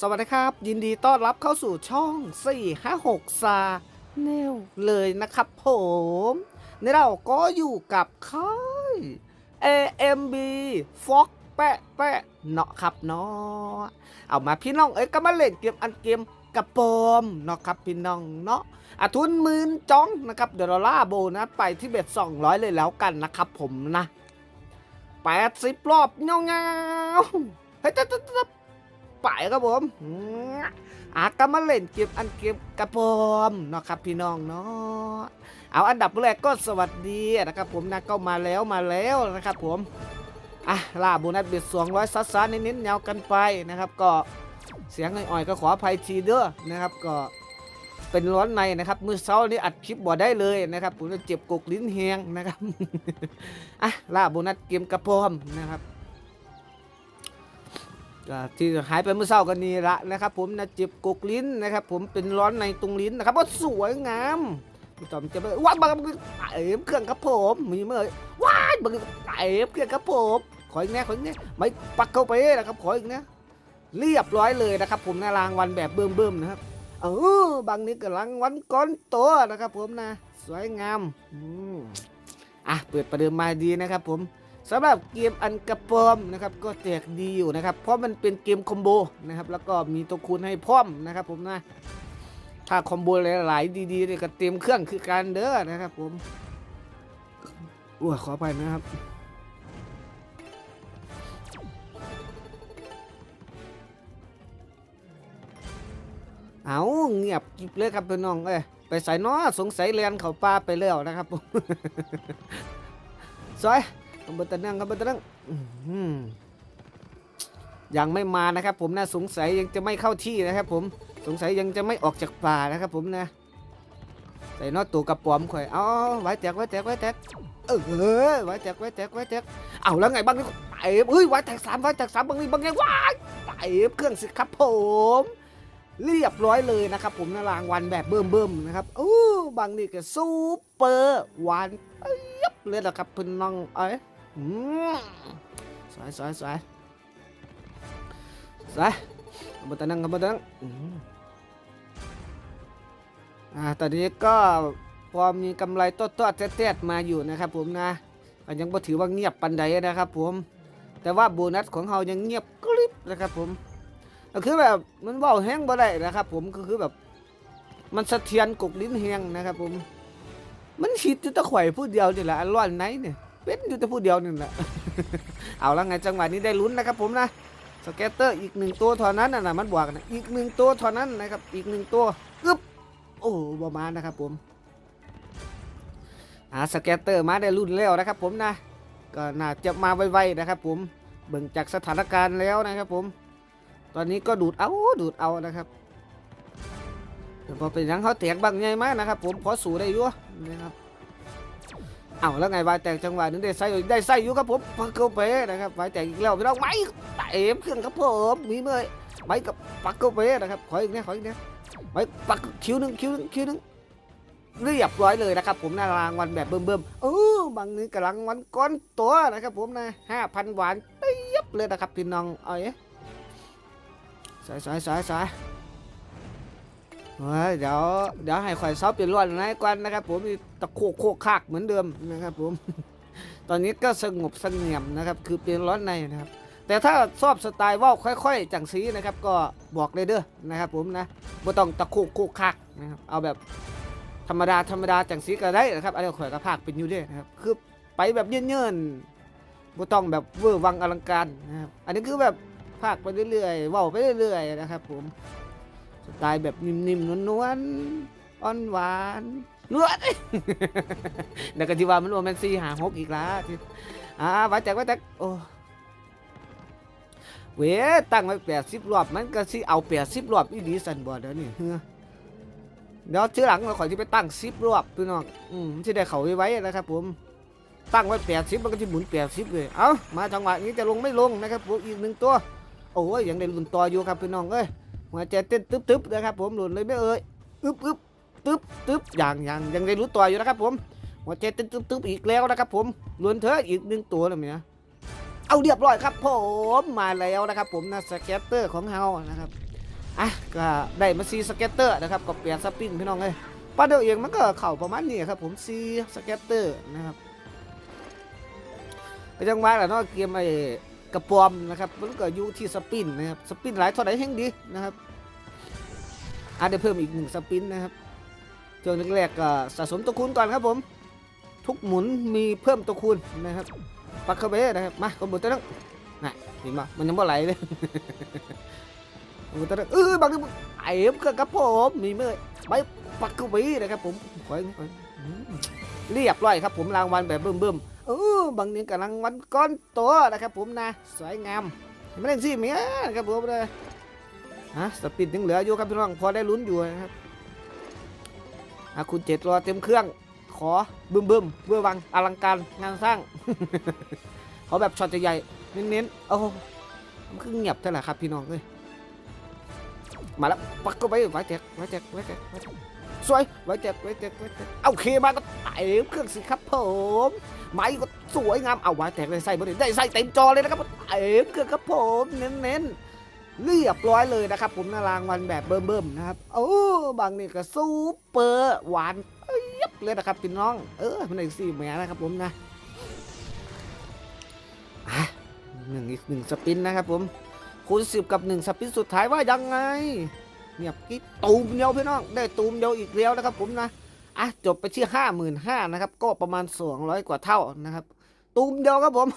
นะครับ ยินดีต้อนรับเข้าสู่ช่อง 456 ซาแนวเลยนะครับผมในเราก็อยู่กับค่าย AMB Fox แปะแปะเนาะครับเนาะเอามาพี่น้องเอ้ยก็มาเล่นเกมอันเกมกระปอมเนาะครับพี่น้องเนาะอาทุนหมื่นจ้องนะครับเดี๋ยวเราล่าโบนัสไปที่เบ็ด200 เลยแล้วกันนะครับผมนะ 80 รอบเงาเงาๆเฮ้ยจะจะจะ ไปครับผมอาก็มาเล่นเกมอันเกมกระปอมเนาะครับพี่น้องเนาะเอาอันดับแรกก็สวัสดีนะครับผมนะก็มาแล้วมาแล้วนะครับผมอะล่าโบนัสเบ็ดสองร้อยซัดซัดนิดๆแนวกันไปนะครับก็เสียงอ่อยๆก็ขออภัยทีเด้อนะครับก็เป็นร้อนในนะครับมือเช้านี้อัดคลิปบ่ได้เลยนะครับผมจะเจ็บกกลิ้นแหงนะครับอะล่าโบนัสเกมกระปอมนะครับ ที่หายไปเมื่อเช้ากันนี้ละนะครับ ผมนะจ็บกกลิ้นนะครับ ผมเป็นร้อนในตรงลิ้นนะครับว่าสวยงามจอมจะไปว้าบังเอ๋เครื่องครับผมมีเมื่อว้ายบังเอ๋เครื่องครับผมขออีกแน่ขออีกแน่ไม่ปักเข้าไปนะครับขออีกนะเรียบร้อยเลยนะครับ ผมนะรางวัลแบบเบิ่มๆนะครับเออบางนี้ก็รางวัลก้อนโตนะครับ ผมนะ สวยงามอะเปิดประเดิมมาดีนะครับ ผม สำหรับเกมอันกระปอมนะครับก็แจกดีอยู่นะครับ เพราะมันเป็นเกมคอมโบนะครับแล้วก็มีตัวคูณให้พร้อมนะครับผมนะถ้าคอมโบหลายๆดีๆเนี่ยก็เต็มเครื่องคือการเด้อนะครับผมอ้วขอไปนะครับเอาเงียบกิบเลยครับพี่น้องเอ้ยไปใส่น้อสงสัยเรียนเขาป่าไปแล้วนะครับผม ซอยขบวนตะนั่งขบวนตะนั่งยังไม่มานะครับ ผมนะสงสัยยังจะไม่เข้าที่นะครับ ผมสงสัยยังจะไม่ออกจากป่านะครับ ผมนะใส่นอตตัวกระป๋อมข่อยเอาไว้แจกไว้แจกไว้แจกเออไว้แจกไว้แจกไว้แจกเอาแล้วไงบ้างนี่ไปเอ้ยไว้แจกสามไว้แจกสามบางนี่บางไงว้ายไปเครื่องสิครับผมเรียบร้อยเลยนะครับ ผมนะรางวัลแบบเบิ่มเบิ่มๆนะครับอู้บางนี่ก็ซูเปอร์วานเอ้ยบเลยนะครับพี่น้องเอ้ย สวยสวยสวยสวยขบวนตะนังขบวนตะนังอ่าตอนนี้ก็พอมีกำไรตัวตัวๆเตี้ยๆมาอยู่นะครับผมนะยังบ่ถือว่าเงียบปันใดนะครับผม แต่ว่าโบนัสของเรายังเงียบกริบนะครับผมก็คือแบบมันเบาแห้งบ่ได้นะครับ ผมก็คือแบบมันสะเทือนกกลิ้นแห้งนะครับผม มันคิดอยู่แตะข่อยผู้เดียวนี่แหละร้อนไหนเนี่ย เป็นอยู่แต่ผู้เดียวนี่แหละเอาและไงจังหวะนี้ได้ลุ้นนะครับผมนะสเก็ตเตอร์อีกหนึ่งตัวเท่านั้นนะมันบวกนะอีกหนึ่งตัวเท่านั้นนะครับอีกหนึ่งตัวกึบโอ้ประมาณนะครับผมอ่าสเก็ตเตอร์มาได้ลุ้นแล้วนะครับผมนะก็น่าจะมาไวๆนะครับผมเบิ่งจากสถานการณ์แล้วนะครับผม ตอนนี้ก็ดูดเอาดูดเอานะครับพอเป็นยังเขาแตกบางใหญ่มากนะครับผมพอสู้ได้ยู่นะครับ เอาแล้วไงวายแตกจังหวะนึงได้ใส่ได้ใส่อยู่ครับผมปักเข้าไปนะครับวายแตกอีกแล้วพี่น้องไม่เต็มเครื่องครับผมมีเมื่อยไม่กับปักเข้าไปนะครับขออีกนะขออีกนะไม่ปักคิ้วหนึ่งคิ้วหนึ่งคิ้วหนึ่งเรียบร้อยเลยนะครับผมหน้ารางวัลแบบเบิ่มๆเออบางนี้กำลังวันก้อนตัวนะครับผมนะห้าพันหวานเตียบเลยนะครับพี่น้องเอ้ยสายสายสายสายเฮ้ย เดี๋ยวเดี๋ยวให้ข่อยเซาเปลี่ยนรวนนายกวนนะครับ ผมมีตะโคกโคกคากเหมือนเดิมนะครับ ผม ตอนนี้ก็สงบสงี่ยมนะครับ คือเป็นร้อนในนะครับ แต่ถ้าชอบสไตล์ว่าวค่อย ๆ จังสีนะครับ ก็บอกเลยเด้อนะครับ ผมนะบ่ต้องตะโคกโคกคากนะครับเอาแบบธรรมดาธรรมดาจังสีก็ได้นะครับอันนี้ข่อยก็ภาคเป็นอยู่เด้อนะครับคือไปแบบเยินๆบ่ต้องแบบเวอร์วังอลังการนะครับอันนี้คือแบบภาคไปเรื่อยๆเว้าไปเรื่อยๆนะครับ ผม สไตล์แบบนิ่มๆนวลๆอ่อนหวานนวดเดี๋ยวก็ที่ว่ามันโรแมนซีหาฮกอีกแล้วทีอ่าไว้แจกไว้แจกโอ้เว้ตั้งไว้แปดสิบรอบมันก็สิเอาแปดสิบรอบอีดีสันบอดเดี๋ยวนี้เฮ้อเดี๋ยวทีหลังเราขอที่ไปตั้งสิบรอบพี่น้องอืมที่ได้เขาไว้ไว้นะครับผมตั้งไว้แปดสิบมันก็จะหมุนแปดสิบเลยเอ้ามาจังหวะนี้จะลงไม่ลงนะครับผมอีกหนึ่งตัวโอ้ยยังได้ลุ้นต่ออยู่ครับพี่น้องเอ้ย หัวใจเต้นตึ๊บๆนะครับผมหลุดเลยไม่เอ่ยอึ๊บอึ๊บตึ๊บตึ๊บอย่างอย่างยังได้รู้ตัวอยู่นะครับผมหัวใจเต้นตึ๊บๆอีกแล้วนะครับผมหล้วนเถอะอีกหนึ่งตัวเลยเนี่ยเอาเรียบร้อยครับผมมาแล้วนะครับผมนะสเก็ตเตอร์ของเฮานะครับอะก็ได้มาซีสเก็ตเตอร์นะครับก็เปลี่ยนสปริงพี่น้องเลยป้าเดียวเองมันก็เข่าประมาณนี้ครับผมซีสเก็ตเตอร์นะครับก็จังว่าแหละเนาะเกมไอ้ กระปอมนะครับมันก็อยู่ที่สปินนะครับสปินหลายเท่าไหร่แห่งดีนะครับอาจจะเพิ่มอีกหนึ่งสปินนะครับช่วงแรกๆก็สะสมตัวคูณก่อนครับผม ทุกหมุนมีเพิ่มตัวคูณนะครับปักเข้าไปนะครับมาก็หมุนตัวนึงน่ะเห็นปะมันยังบ่ไหลเลยหมุนตัวนึงเออบางทีไอ้เพื่อนครับผมมีเมื่อไปปักเข้าไปนะครับผมขอยขอยอืมเรียบร้อยครับผมรางวัลแบบเบิ่มๆ เออบางนี้กับรางวัลก้อนโตนะครับ ผมนะ สวยงามไม่เล่นสิเมียนะครับผมเลยฮะสปินยังเหลืออยู่ครับพี่น้องพอได้ลุ้นอยู่นะครับอะคุณเจ็ดรอเต็มเครื่อง ขอบึมบึมเบื่อวังอลังการงานสร้างขอแบบช็อตใหญ่ๆเน้นๆโอ้โหมันคือเงียบเท่าไหร่ครับพี่น้องเอ้ยมาแล้วปักก็ไปไว้แจกไว้แจกไว้แจกไว้แจก สวยไว้แจกไว้แจกไว้แจกเอาเคมาก็ไต่เครื่องสิครับผมไม้ก็สวยงามเอาไว้แจกได้ใส่บนได้ใส่เต็มจอเลยนะครับไต่เครื่องครับผมเน้นๆเรียบร้อยเลยนะครับ ผมนารางวัลแบบเบิ่มๆนะครับโอ้บางนี่ก็ซูเปอร์หวานเลยนะครับพี่น้อง เออมันอีกสี่แหมนะครับผมนะอะหนึ่งอีกหนึ่งสปินนะครับผมคูณสิบกับหนึ่งสปินสุดท้ายว่ายังไง เงียบกิ๊ตูมเดียวพี่น้องได้ตูมเดียวอีกแล้วนะครับ ผมนะอะจบไปที่ห้าหมื่นห้านะครับ ก็ประมาณสองร้อยกว่าเท่านะครับ ตูมเดียวครับผม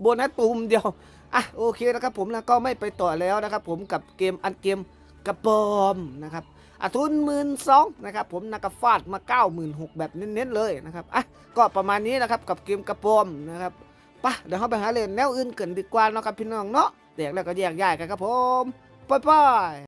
โบนัสตูมเดียวอะโอเคนะครับ ผมนะก็ไม่ไปต่อแล้วนะครับ ผมกับเกมอันเกมกระปอมนะครับอะทุนหมื่นสองนะครับผมนักฟาดมา9 6 0 0 0แบบเน้นๆเลยนะครับอะก็ประมาณนี้นะครับกับเกมกระปอมนะครับปะเดี๋ยวเราไปหาเล่นแนวอื่นเกันดีกว่าเนาะครับพี่น้องเนาะแตกแล้วก็แยกย้ายกันครับผมไปไป